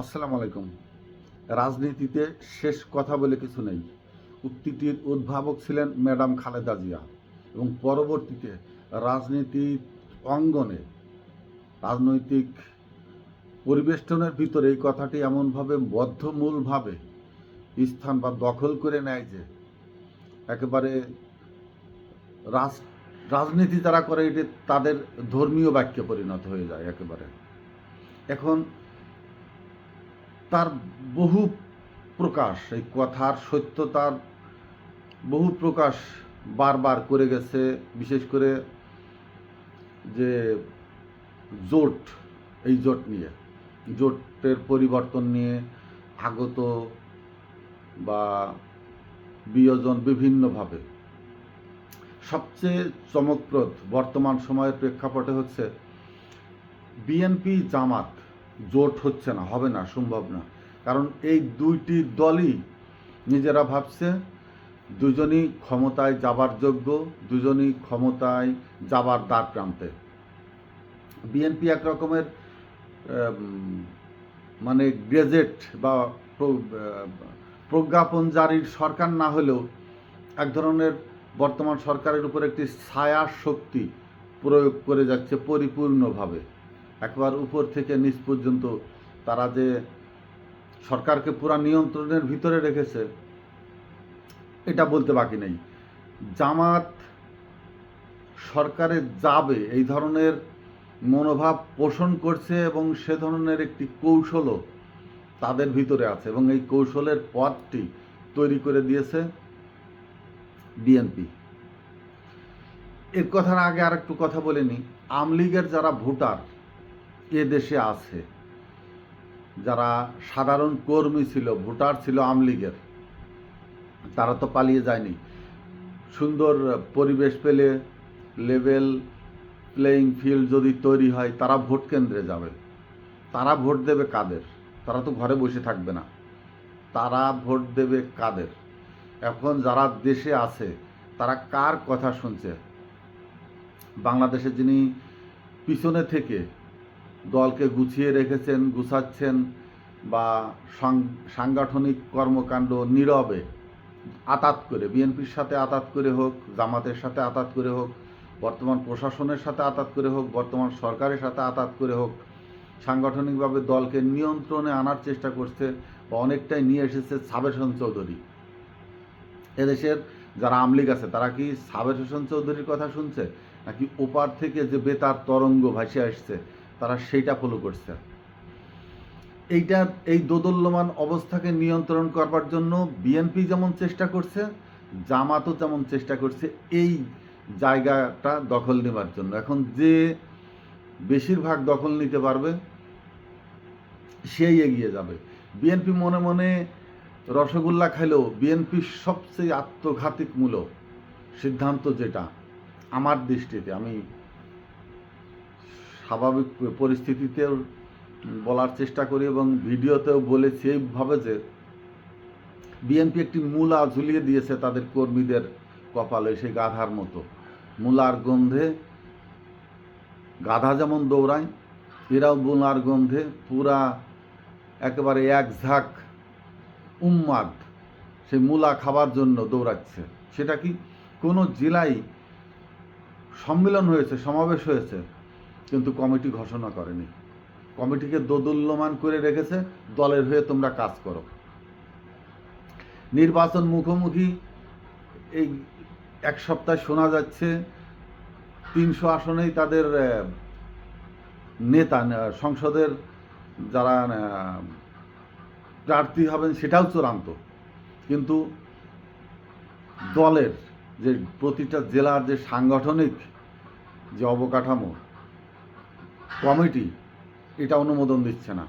আসসালামু আলাইকুম। রাজনীতিতে শেষ কথা বলে কিছু নেই। উক্তিটির উদ্ভাবক ছিলেন ম্যাডাম খালেদা জিয়া এবং পরবর্তীতে রাজনীতির অঙ্গনে রাজনৈতিক পরিবেষ্টনের ভিতরে এই কথাটি এমনভাবে বদ্ধমূলভাবে স্থান বা দখল করে নেয় যে একেবারে রাজ, রাজনীতি যারা করে এটি তাদের ধর্মীয় বাক্যে পরিণত হয়ে যায় একেবারে। এখন তার বহু প্রকাশ, এই কথার সত্যতার বহু প্রকাশ বারবার করে গেছে, বিশেষ করে যে জোট, এই জোট নিয়ে। জোটের পরিবর্তন নিয়ে আগত বা বিয়োজন বিভিন্নভাবে। সবচেয়ে চমকপ্রদ বর্তমান সময়ের প্রেক্ষাপটে হচ্ছে, বিএনপি জামাত জোট হচ্ছে না, হবে না, সম্ভব না। কারণ এই দুইটি দলই নিজেরা ভাবছে, দুজনই ক্ষমতায় যাবার যোগ্য, দুজনই ক্ষমতায় যাবার দ্বার প্রান্তে। বিএনপি এক রকমের মানে গ্রেজেট বা প্রজ্ঞাপন জারির সরকার না হলেও এক ধরনের বর্তমান সরকারের উপর একটি ছায়া শক্তি প্রয়োগ করে যাচ্ছে পরিপূর্ণভাবে। একবার উপর থেকে নিচ পর্যন্ত তারা যে সরকারকে পুরা নিয়ন্ত্রণের ভিতরে রেখেছে, এটা বলতে বাকি নেই। জামাত সরকারে যাবে, এই ধরনের মনোভাব পোষণ করছে এবং সে ধরনের একটি কৌশলও তাদের ভিতরে আছে এবং এই কৌশলের পথটি তৈরি করে দিয়েছে বিএনপি। এর কথার আগে আর একটু কথা বলে নিই। আমলিগের যারা ভোটার এ দেশে আছে। যারা সাধারণ কর্মী ছিল, ভোটার ছিল আমলিগের তারা তো পালিয়ে যায়নি। সুন্দর পরিবেশ পেলে লেভেল প্লেয়িং ফিল্ড যদি তৈরি হয়, তারা ভোট কেন্দ্রে যাবে। তারা ভোট দেবে কাদের? তারা তো ঘরে বসে থাকবে না। তারা ভোট দেবে কাদের? এখন যারা দেশে আছে, তারা কার কথা শুনছে? বাংলাদেশে যিনি পিছনে থেকে দলকে গুছিয়ে রেখেছেন, গুছাচ্ছেন বা সাংগঠনিক কর্মকাণ্ড নীরবে আতাত করে, বিএনপির সাথে আতাত করে হোক, জামাতের সাথে আতাত করে হোক, বর্তমান প্রশাসনের সাথে আতাত করে হোক, বর্তমান সরকারের সাথে আতাত করে হোক, সাংগঠনিকভাবে দলকে নিয়ন্ত্রণে আনার চেষ্টা করছে বা অনেকটাই নিয়ে এসেছে সাবের হোসেন চৌধুরী। এদেশের যারা আমলিগ আছে, তারা কি সাবের হোসেন চৌধুরীর কথা শুনছে? নাকি ওপার থেকে যে বেতার তরঙ্গ ভাসে আসছে? তারা সেইটা ফলো করছে। এইটা, এই দোদল্যমান অবস্থাকে নিয়ন্ত্রণ করবার জন্য বিএনপি যেমন চেষ্টা করছে, জামাতও যেমন চেষ্টা করছে এই জায়গাটা দখল নেবার জন্য। এখন যে বেশিরভাগ দখল নিতে পারবে, সেই এগিয়ে যাবে। বিএনপি মনে মনে রসগোল্লা খাইলেও বিএনপির সবচেয়ে আত্মঘাতিকমূলক সিদ্ধান্ত যেটা, আমার দৃষ্টিতে, আমি স্বাভাবিক পরিস্থিতিতেও বলার চেষ্টা করি এবং ভিডিওতেও বলেছি এইভাবে যে বিএনপি একটি মূলা ঝুলিয়ে দিয়েছে তাদের কর্মীদের কপালে সেই গাধার মতো। মূলার গন্ধে গাধা যেমন দৌড়ায়, এরাও মূলার গন্ধে পুরা একেবারে এক ঝাঁক উম্মাদ সেই মূলা খাবার জন্য দৌড়াচ্ছে। সেটা কি কোনো জেলায় সম্মেলন হয়েছে, সমাবেশ হয়েছে? কিন্তু কমিটি ঘোষণা করেনি। কমিটিকে দোদুল্যমান করে রেখেছে, দলের হয়ে তোমরা কাজ করো। নির্বাচন মুখোমুখি এই এক সপ্তাহ শোনা যাচ্ছে, তিনশো আসনেই তাদের নেতা সংসদের যারা প্রার্থী হবেন সেটাও চূড়ান্ত। কিন্তু দলের যে প্রতিটা জেলার যে সাংগঠনিক যে অবকাঠামো কমিটি এটা অনুমোদন দিচ্ছে না।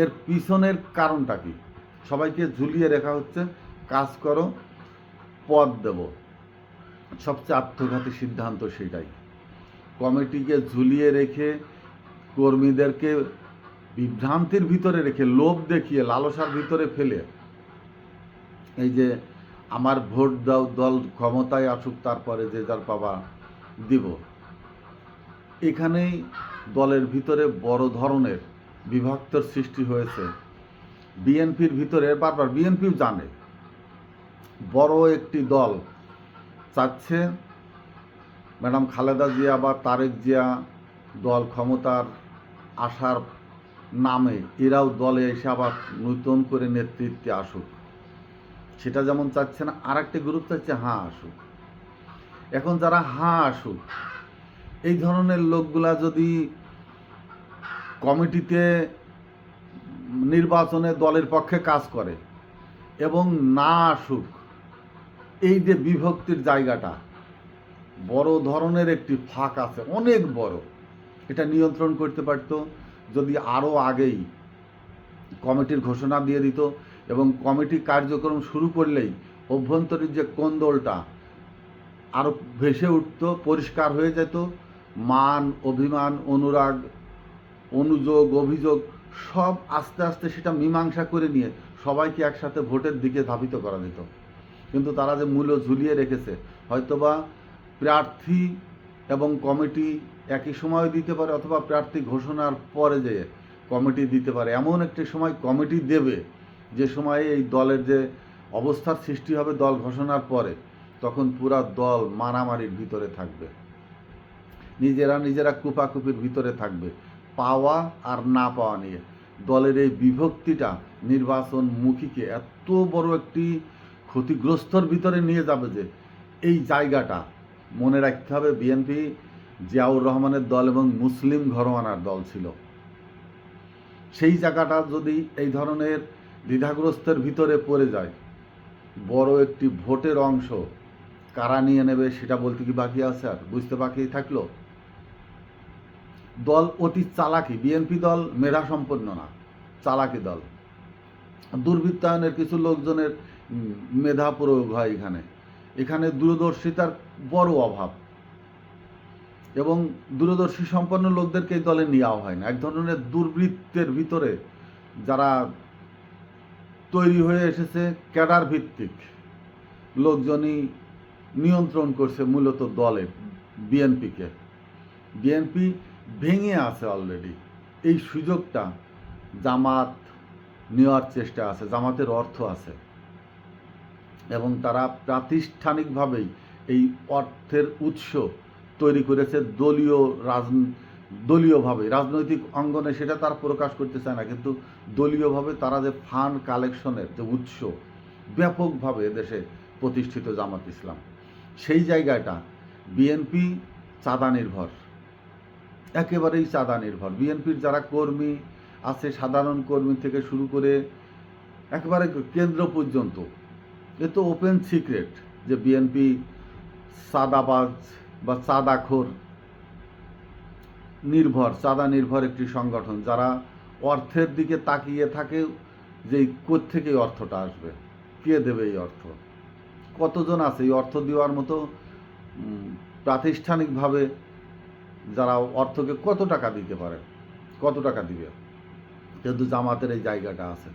এর পিছনের কারণটা কি? সবাইকে ঝুলিয়ে রেখা হচ্ছে, কাজ করো, পদ দেব। সবচেয়ে আত্মঘাতী সিদ্ধান্ত সেটাই। কমিটিকে ঝুলিয়ে রেখে কর্মীদেরকে বিভ্রান্তির ভিতরে রেখে, লোভ দেখিয়ে, লালসার ভিতরে ফেলে, এই যে আমার ভোট দাও, দল ক্ষমতায় আসুক, তারপরে যে যার পাবা দিব। এখানেই দলের ভিতরে বড় ধরনের বিভক্তর সৃষ্টি হয়েছে। বিএনপির ভিতরে, বারবার বিএনপিও জানে, বড় একটি দল চাচ্ছে ম্যাডাম খালেদা জিয়া বা তারেক জিয়া দল ক্ষমতার আসার নামে এরাও দলে এসে আবার নূতন করে নেতৃত্বে আসুক। সেটা যেমন চাচ্ছে না আর একটি গ্রুপ চাচ্ছে হাঁ আসুক। এখন যারা হাঁ আসুক এই ধরনের লোকগুলা যদি কমিটিতে নির্বাচনে দলের পক্ষে কাজ করে এবং না আসুক, এই যে বিভক্তির জায়গাটা, বড় ধরনের একটি ফাঁক আছে, অনেক বড়। এটা নিয়ন্ত্রণ করতে পারতো, যদি আরও আগেই কমিটির ঘোষণা দিয়ে দিত এবং কমিটি কার্যক্রম শুরু করলেই অভ্যন্তরীণ যে কোন্দলটা আরও ভেসে উঠতো, পরিষ্কার হয়ে যেত মান, অভিমান, অনুরাগ, অনুযোগ, অভিযোগ সব আস্তে আস্তে সেটা মীমাংসা করে নিয়ে সবাইকে একসাথে ভোটের দিকে ধাবিত করা যেত। কিন্তু তারা যে মূল্য ঝুলিয়ে রেখেছে, হয়তোবা প্রার্থী এবং কমিটি একই সময় দিতে পারে অথবা প্রার্থী ঘোষণার পরে যে কমিটি দিতে পারে, এমন একটি সময় কমিটি দেবে। যে সময়ে এই দলের যে অবস্থার সৃষ্টি হবে দল ঘোষণার পরে, তখন পুরা দল মারামারির ভিতরে থাকবে। নিজেরা নিজেরা কুপাকুপির ভিতরে থাকবে। পাওয়া আর না পাওয়া নিয়ে। দলের এই বিভক্তিটা নির্বাচন মুখীকে এত বড় একটি ক্ষতিগ্রস্তর ভিতরে নিয়ে যাবে যে, এই জায়গাটা মনে রাখতে হবে বিএনপি জিয়াউর রহমানের দল এবং মুসলিম ঘরোয়ানার দল ছিল। সেই জায়গাটা যদি এই ধরনের দ্বিধাগ্রস্তের ভিতরে পড়ে যায়, বড় একটি ভোটের অংশ কারা নিয়ে নেবে সেটা বলতে কি বাকি আছে আর বুঝতে বাকি থাকল? দল অতি চালাকি, বিএনপি দল মেধা সম্পন্ন না, চালাকি দল। দুর্বৃত্তায়নের কিছু লোকজনের মেধা প্রয়োগ হয় এখানে। এখানে দূরদর্শিতার বড় অভাব। এবং দূরদর্শী সম্পন্ন লোকদেরকে এই দলে নেওয়া হয় না। এক ধরনের দুর্বৃত্তের ভিতরে যারা তৈরি হয়ে এসেছে ক্যাডার ভিত্তিক লোকজনই নিয়ন্ত্রণ করছে মূলত দলে বিএনপিকে। বিএনপি ভেঙে আছে অলরেডি এই সুযোগটা জামাত নেওয়ার চেষ্টা আছে, জামাতের অর্থ আছে। এবং তারা প্রাতিষ্ঠানিকভাবেই এই অর্থের উৎস তৈরি করেছে দলীয় রাজ দলীয়ভাবে। রাজনৈতিক অঙ্গনে সেটা তার প্রকাশ করতে চায় না, কিন্তু দলীয়ভাবে তারা যে ফান্ড কালেকশনের যে উৎস ব্যাপকভাবে দেশে প্রতিষ্ঠিত জামাত ইসলাম, সেই জায়গাটা বিএনপি চাঁদা নির্ভর। একেবারেই চাঁদা নির্ভর। বিএনপির যারা কর্মী আছে, সাধারণ কর্মী থেকে শুরু করে একেবারে কেন্দ্র পর্যন্ত, এ তো ওপেন সিক্রেট যে বিএনপি চাঁদাবাজ বা চাঁদাখোর নির্ভর, চাঁদা নির্ভর একটি সংগঠন যারা অর্থের দিকে তাকিয়ে থাকে যে থেকে অর্থটা আসবে, কে দেবে এই অর্থ? কতজন আছে? এই অর্থ দেওয়ার মতো প্রাতিষ্ঠানিকভাবে যারা অর্থকে কত টাকা দিতে পারে, কত টাকা দিবে, কিন্তু জামাতের এই জায়গাটা আছে।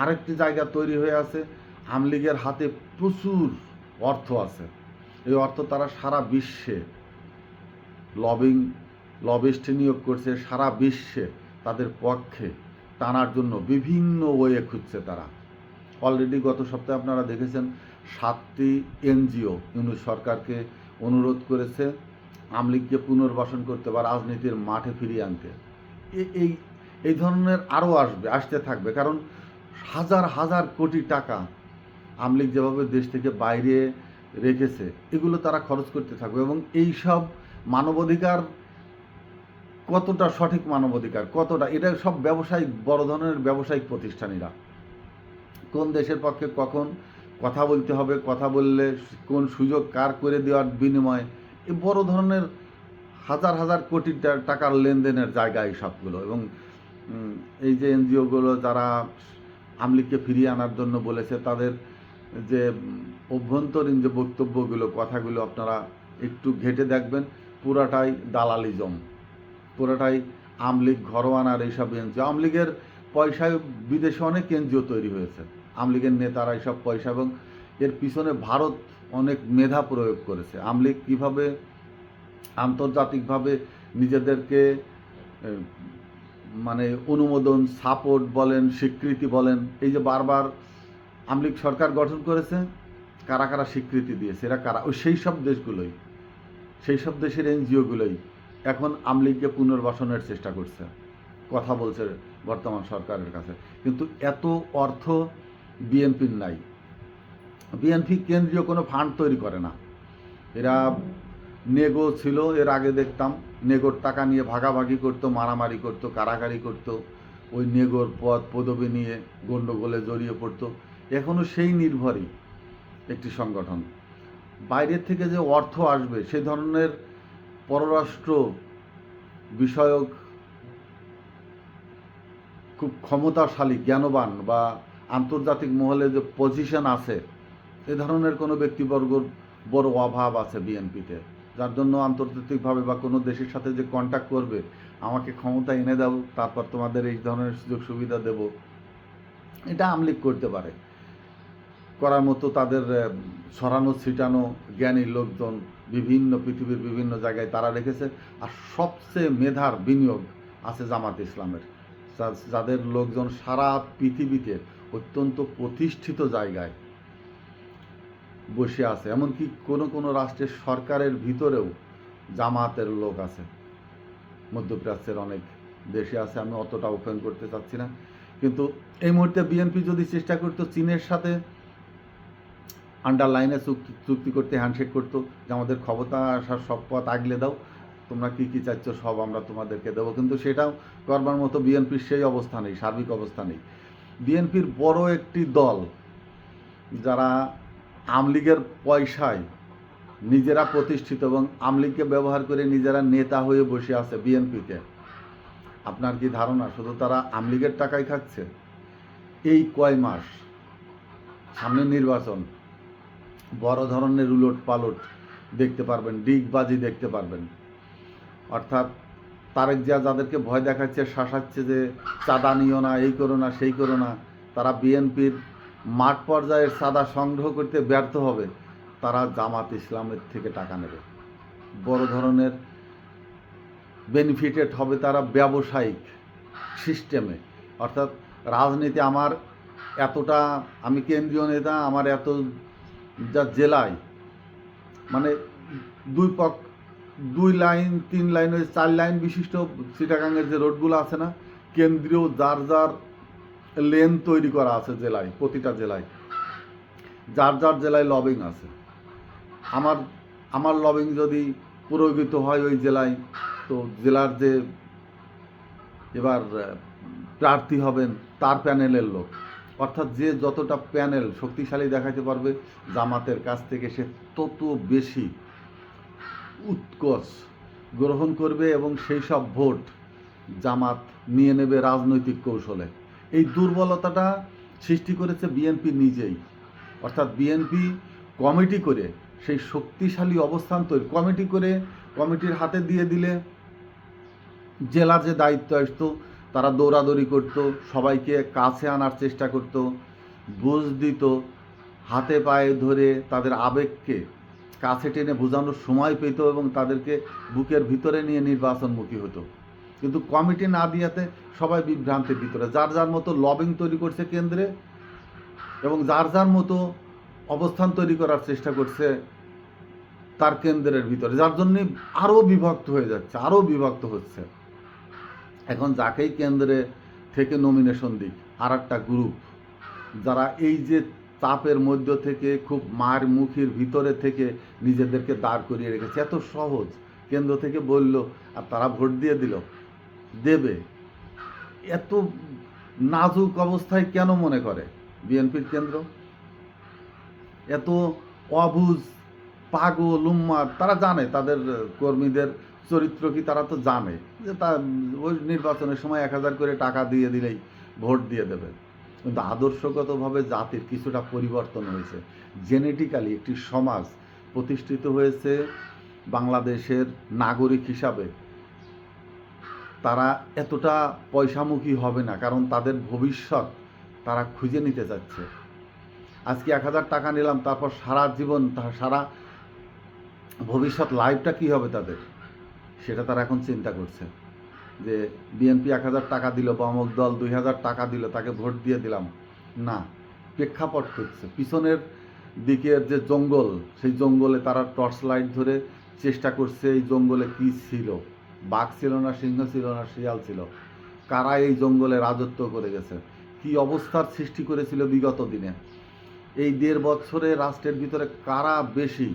আরেকটি জায়গা তৈরি হয়ে আছে, আমলিগের হাতে প্রচুর অর্থ আছে। এই অর্থ তারা সারা বিশ্বে লবিং, লবিস্ট নিয়োগ করছে, সারা বিশ্বে তাদের পক্ষে টানার জন্য বিভিন্ন ওয়ে খুঁজছে তারা। অলরেডি গত সপ্তাহে আপনারা দেখেছেন, সাতটি এনজিও ইউনুস সরকারকে অনুরোধ করেছে। আমলিগকে পুনর্বাসন করতে বা রাজনীতির মাঠে ফিরিয়ে আনতে। এই এই ধরনের আরও আসবে, আসতে থাকবে। কারণ হাজার হাজার কোটি টাকা আমলিগ যেভাবে দেশ থেকে বাইরে রেখেছে, এগুলো তারা খরচ করতে থাকবে এবং এই সব মানবাধিকার কতটা সঠিক মানবাধিকার, কতটা, এটা সব ব্যবসায়িক, বড় ধরনের ব্যবসায়িক প্রতিষ্ঠানীরা। কোন দেশের পক্ষে কখন কথা বলতে হবে, কথা বললে কোন সুযোগ কার করে দেওয়ার বিনিময়ে এই বড় ধরনের হাজার হাজার কোটি টাকার লেনদেনের জায়গা এই সবগুলো এবং এই যে এনজিওগুলো যারা আমলিগকে ফিরিয়ে আনার জন্য বলেছে, তাদের যে অভ্যন্তরীণ যে বক্তব্যগুলো, কথাগুলো আপনারা একটু ঘেটে দেখবেন, পুরাটাই দালালিজম। পুরোটাই আমলিগ ঘরোয়ানার এইসব এনজিও। আমলিগের পয়সায় বিদেশে অনেক এনজিও তৈরি হয়েছে। আমলিগের নেতারা এইসব পয়সা এবং এর পিছনে ভারত অনেক মেধা প্রয়োগ করেছে। আমলিগ কীভাবে আন্তর্জাতিকভাবে নিজেদেরকে মানে অনুমোদন, সাপোর্ট বলেন, স্বীকৃতি বলেন, এই যে বারবার আমলিক সরকার গঠন করেছে, কারা কারা স্বীকৃতি দিয়েছে? এরা কারা? ওই সেই সব দেশগুলোই, সেই সব দেশের এনজিওগুলোই এখন আমলিগকে পুনর্বাসনের চেষ্টা করছে। কথা বলছে বর্তমান সরকারের কাছে। কিন্তু এত অর্থ বিএনপির নাই। বিএনপি কেন্দ্রীয় কোনো ফান্ড তৈরি করে না। এরা নেগো ছিল, এর আগে দেখতাম, নেগোর টাকা নিয়ে ভাগাভাগি করতো, মারামারি করতো কারাকারি করতো, ওই নেগোর পদ, পদবি নিয়ে গণ্ডগোলে জড়িয়ে পড়তো। এখনও সেই নির্ভরই একটি সংগঠন। বাইরের থেকে যে অর্থ আসবে, সে ধরনের পররাষ্ট্র বিষয়ক খুব ক্ষমতাশালী, জ্ঞানবান বা আন্তর্জাতিক মহলে যে পজিশন আছে এ ধরনের কোনো ব্যক্তিবর্গর বড় অভাব আছে বিএনপিতে। যার জন্য আন্তর্জাতিকভাবে বা কোনো দেশের সাথে যে কন্ট্যাক্ট করবে, আমাকে ক্ষমতা এনে দাও, তারপর তোমাদের এই ধরনের সুযোগ সুবিধা দেব। এটা আমলিক করতে পারে। করার মতো তাদের ছড়ানো, ছিটানো জ্ঞানী লোকজন বিভিন্ন পৃথিবীর বিভিন্ন জায়গায় তারা রেখেছে। আর সবচেয়ে মেধার বিনিয়োগ আছে জামাত ইসলামের। যাদের লোকজন সারা পৃথিবীতে অত্যন্ত প্রতিষ্ঠিত জায়গায় বসে আছে। এমনকি কোনো কোনো রাষ্ট্রের সরকারের ভিতরেও জামাতের লোক আছে। মধ্যপ্রাচ্যের অনেক দেশে আছে, আমি অতটা ওপেন করতে চাচ্ছি না। কিন্তু এই মুহূর্তে বিএনপি যদি চেষ্টা করতো চীনের সাথে আন্ডারলাইনে চুক্তি চুক্তি করতে হ্যান্ডশেক করতো যে আমাদের ক্ষমতা আসার সব পথ আগলে দাও, তোমরা কী কী চাচ্ছ সব আমরা তোমাদেরকে দেবো। কিন্তু সেটাও করবার মতো বিএনপির সেই অবস্থা নেই, সার্বিক অবস্থা নেই। বিএনপির বড় একটি দল যারা আমলিগের পয়সায় নিজেরা প্রতিষ্ঠিত এবং আমলিগকে ব্যবহার করে নিজেরা নেতা হয়ে বসে আছে বিএনপিতে আপনার কি ধারণা? শুধু তারা আমলিগের টাকাই খাচ্ছে? এই কয় মাস সামনে নির্বাচন, বড় ধরনের উলট পালট দেখতে পারবেন, ডিগবাজি দেখতে পারবেন। অর্থাৎ তারেক জিয়া যাদেরকে ভয় দেখাচ্ছে, শাসাচ্ছে যে চাঁদা নিও না, এই করো না, সেই করো না, তারা বিএনপির মাঠ পর্যায়ের চাঁদা সংগ্রহ করতে ব্যর্থ হবে, তারা জামাত ইসলামের থেকে টাকা নেবে। বড় ধরনের বেনিফিটেড হবে তারা ব্যবসায়িক সিস্টেমে অর্থাৎ রাজনীতি আমার এতটা, আমি কেন্দ্রীয় নেতা, আমার এত যা জেলায় মানে দুই পক, দুই লাইন, তিন লাইন, চার লাইন বিশিষ্ট চিটাগাঙ্গের যে রোডগুলো আছে না, কেন্দ্রীয় যার যার লেন তৈরি করা আছে জেলায়, প্রতিটা জেলায়। যার যার জেলায় লবিং আছে। আমার আমার লবিং যদি পুরোহিত হয় ওই জেলায়, তো জেলার যে এবার প্রার্থী হবেন তার প্যানেলের লোক। অর্থাৎ যে যতটা প্যানেল শক্তিশালী দেখাতে পারবে, জামাতের কাছ থেকে সে তত বেশি উৎকর্ষ গ্রহণ করবে এবং সেই সব ভোট জামাত নিয়ে নেবে রাজনৈতিক কৌশলে। এই দুর্বলতাটা সৃষ্টি করেছে বিএনপি নিজেই। অর্থাৎ বিএনপি কমিটি করে সেই শক্তিশালী অবস্থান তৈরি, কমিটি করে কমিটির হাতে দিয়ে দিলে জেলার যে দায়িত্ব আসতো, তারা দৌড়াদৌড়ি করত, সবাইকে কাছে আনার চেষ্টা করত বুঝ দিত, হাতে পায়ে ধরে তাদের আবেগকে কাছে টেনে বোঝানোর সময় পেত এবং তাদেরকে বুকের ভিতরে নিয়ে নির্বাচনমুখী হতো। কিন্তু কমিটি না দিয়াতে সবাই বিভ্রান্তির ভিতরে। যার যার মতো লবিং তৈরি করছে কেন্দ্রে এবং যার যার মতো অবস্থান তৈরি করার চেষ্টা করছে তার কেন্দ্রের ভিতরে। যার জন্যে আরও বিভক্ত হয়ে যাচ্ছে আরও বিভক্ত হচ্ছে। এখন যাকেই কেন্দ্রে থেকে নমিনেশন দিক আর একটা গ্রুপ যারা এই যে চাপের মধ্য থেকে, খুব মার মুখির ভিতরে থেকে নিজেদেরকে দাঁড় করিয়ে রেখেছে, এত সহজ। কেন্দ্র থেকে বলল আর তারা ভোট দিয়ে দিল। দেবে। এত নাজুক অবস্থায় কেন মনে করে বিএনপির কেন্দ্র? এত অবুজ, পাগল, উম্মাদ, তারা জানে তাদের কর্মীদের চরিত্র কি, তারা তো জানে যে তা ওই নির্বাচনের সময় এক হাজার করে টাকা দিয়ে দিলেই ভোট দিয়ে দেবে। কিন্তু আদর্শগতভাবে জাতির কিছুটা পরিবর্তন হয়েছে। জেনেটিক্যালি একটি সমাজ প্রতিষ্ঠিত হয়েছে বাংলাদেশের নাগরিক হিসাবে। তারা এতটা পয়সামুখী হবে না, কারণ তাদের ভবিষ্যৎ তারা খুঁজে নিতে চাচ্ছে আজকে এক হাজার টাকা নিলাম, তারপর সারা জীবন সারা ভবিষ্যৎ লাইফটা কি হবে তাদের? সেটা তারা এখন চিন্তা করছে। যে বিএনপি এক হাজার টাকা দিল বা অমুক দল দুই হাজার টাকা দিল, তাকে ভোট দিয়ে দিলাম। না, প্রেক্ষাপট খুঁজছে পিছনের দিকের যে জঙ্গল, সেই জঙ্গলে তারা টর্চ লাইট ধরে চেষ্টা করছে এই জঙ্গলে কি ছিল। বাঘ ছিল না, সিংহ ছিল না, শিয়াল ছিল। কারা এই জঙ্গলে রাজত্ব করে গেছে? কি অবস্থার সৃষ্টি করেছিল বিগত দিনে? এই দেড় বছরে রাষ্ট্রের ভিতরে কারা বেশি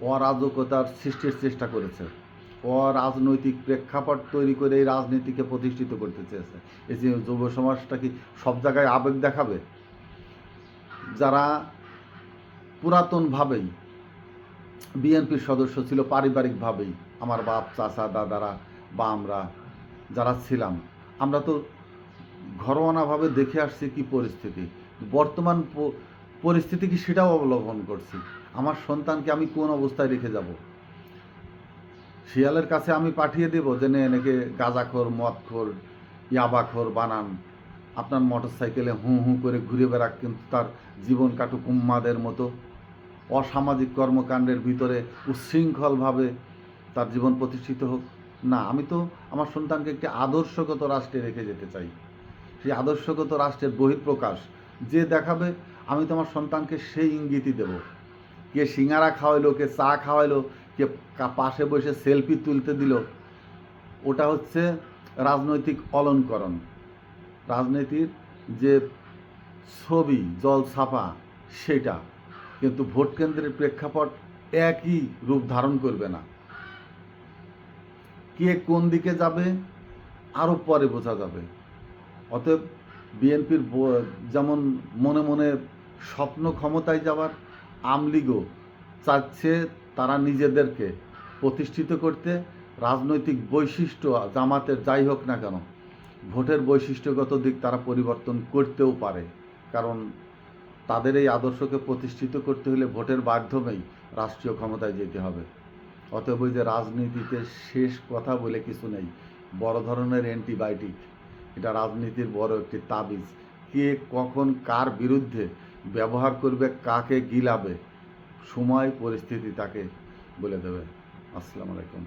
অরাজকতার সৃষ্টির চেষ্টা করেছে? অরাজনৈতিক প্রেক্ষাপট তৈরি করে এই রাজনীতিকে প্রতিষ্ঠিত করতে চেয়েছে। এই যে যুব সমাজটা কি সব জায়গায় আবেগ দেখাবে? যারা পুরাতনভাবেই বিএনপির সদস্য ছিল, পারিবারিকভাবেই আমার বাপ, চাচা, দাদারা বা আমরা যারা ছিলাম, আমরা তো ঘরোয়ানাভাবে দেখে আসছি কি পরিস্থিতি। বর্তমান পরিস্থিতি কি সেটাও অবলম্বন করছি। আমার সন্তানকে আমি কোন অবস্থায় রেখে যাব? শিয়ালের কাছে আমি পাঠিয়ে দেব যে, নে, এনেকে গাঁজাখোর, মদখোর, ইয়াবাখোর বানান। আপনার মোটর সাইকেলে হু হু করে ঘুরে বেড়াক, কিন্তু তার জীবন কাটুক উম্মাদের মতো। অসামাজিক কর্মকাণ্ডের ভিতরে উচ্ছৃঙ্খলভাবে তার জীবন প্রতিষ্ঠিত হোক। না, আমি তো আমার সন্তানকে একটি আদর্শগত রাষ্ট্রে রেখে যেতে চাই। সেই আদর্শগত রাষ্ট্রের বহিঃপ্রকাশ যে দেখাবে, আমি তো আমার সন্তানকে সেই ইঙ্গিতই দেব। কে সিঙ্গারা খাওয়াইলো, কে চা খাওয়াইলো, কে পাশে বসে সেলফি তুলতে দিল, ওটা হচ্ছে রাজনৈতিক অলঙ্করণ। রাজনীতির যে ছবি, জল ছাপা, সেটা। কিন্তু ভোট কেন্দ্রের প্রেক্ষাপট একই রূপ ধারণ করবে না। কে কোন দিকে যাবে আরও পরে বোঝা যাবে। অতএব বিএনপির যেমন মনে মনে স্বপ্ন ক্ষমতায় যাওয়ার আমলিগও চাচ্ছে তারা নিজেদেরকে প্রতিষ্ঠিত করতে। রাজনৈতিক বৈশিষ্ট্য জামাতের যাই হোক না কেন, ভোটের বৈশিষ্ট্যগত দিক তারা পরিবর্তন করতেও পারে। কারণ তাদের এই আদর্শকে প্রতিষ্ঠিত করতে হলে ভোটের মাধ্যমেই রাষ্ট্রীয় ক্ষমতায় যেতে হবে। অতএব ওই যে রাজনীতিতে শেষ কথা বলে কিছু নেই। বড় ধরনের অ্যান্টিবায়োটিক। এটা রাজনীতির বড় একটি তাবিজ। কে কখন কার বিরুদ্ধে ব্যবহার করবে, কাকে গিলাবে, সময়, পরিস্থিতি তাকে বলে দেবে। আসসালামু আলাইকুম।